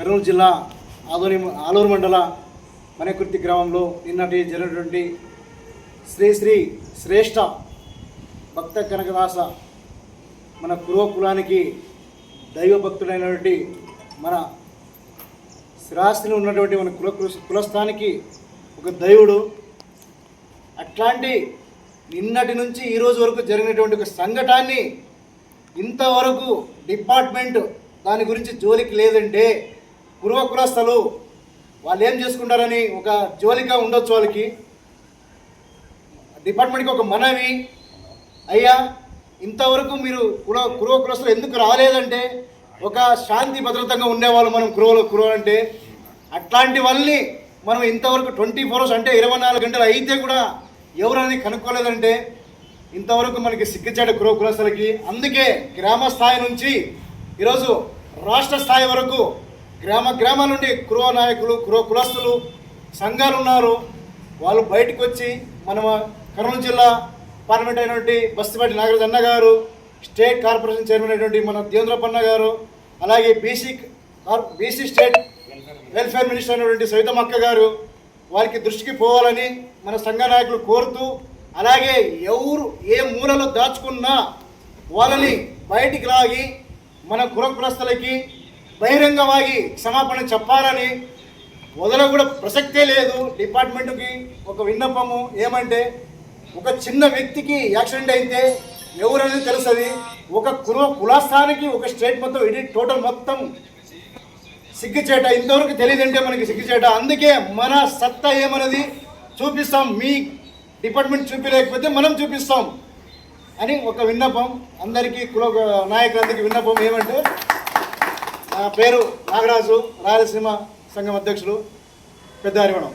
కర్నూలు జిల్లా ఆదోని ఆలూరు మండల మనకుర్తి గ్రామంలో నిన్నటి జరిగినటువంటి శ్రీ శ్రీ శ్రేష్ఠ భక్త కనకదాస మన కురువ కులానికి దైవ భక్తుడైనటువంటి మన స్థిరాస్తిని ఉన్నటువంటి మన కుల కుల- కులస్థానికి ఒక దైవుడు. అట్లాంటి నిన్నటి నుంచి ఈ రోజు వరకు జరిగినటువంటి ఒక సంఘటాన్ని ఇంతవరకు డిపార్ట్మెంట్ దాని గురించి జోలికి లేదంటే పూర్వ వాళ్ళు ఏం చేసుకుంటారని ఒక జోలిగా ఉండొచ్చు వాళ్ళకి. డిపార్ట్మెంట్కి ఒక మనవి అయ్యా ఇంతవరకు మీరు కుల కురువ కులస్తులు ఎందుకు రాలేదంటే ఒక శాంతి భద్రతంగా ఉండేవాళ్ళు మనం కురువలు కురువ అంటే అట్లాంటి వాళ్ళని మనం ఇంతవరకు ట్వంటీ ఫోర్ అవర్స్ అంటే ఇరవై నాలుగు గంటలు అయితే కూడా ఎవరని కనుక్కోలేదంటే ఇంతవరకు మనకి సిగ్గుచాడు కురువ కులస్తులకి అందుకే గ్రామ స్థాయి నుంచి ఈరోజు రాష్ట్ర స్థాయి వరకు గ్రామ గ్రామాల నుండి కురువ నాయకులు కురువ కులస్తులు సంఘాలు ఉన్నారు. వాళ్ళు బయటకు వచ్చి మన కర్నూలు జిల్లా పార్లమెంట్ అయినటువంటి బస్తిపాటి నాగరాజ్ అన్న గారు స్టేట్ కార్పొరేషన్ చైర్మన్ అయినటువంటి మన దేవేంద్రపన్న గారు అలాగే BC BC state welfare minister అయినటువంటి సవితమక్క గారు వారికి దృష్టికి పోవాలని మన సంఘ నాయకులు కోరుతూ అలాగే ఎవరు ఏ మూలలో దాచుకున్నా వాళ్ళని బయటికి లాగి మన కులకులస్తులకి బహిరంగವಾಗಿ క్షమాపణ చెప్పాలని వదల కూడా ప్రసక్తే లేదు. డిపార్ట్మెంట్కి ఒక విన్నపము ఏమంటే ఒక చిన్న వ్యక్తికి యాక్సిడెంట్ అయితే ఎవరనేది తెలుస్తుంది ఒక కుల కులస్థానికి ఒక స్టేట్ మొత్తం ఇది టోటల్ మొత్తం సిగ్గుచేట. ఇంతవరకు తెలియదంటే మనకి సిగ్గుచేట. అందుకే మన సత్తా ఏమన్నది చూపిస్తాం. మీ డిపార్ట్మెంట్ చూపించలేకపోతే మనం చూపిస్తాం అని ఒక విన్నపం. అందరికీ కుల నాయకులందరికీ విన్నపం ఏమంటే నా పేరు నాగరాజు రాయలసీమ సంఘం అధ్యక్షులు పెద్ద హరివణం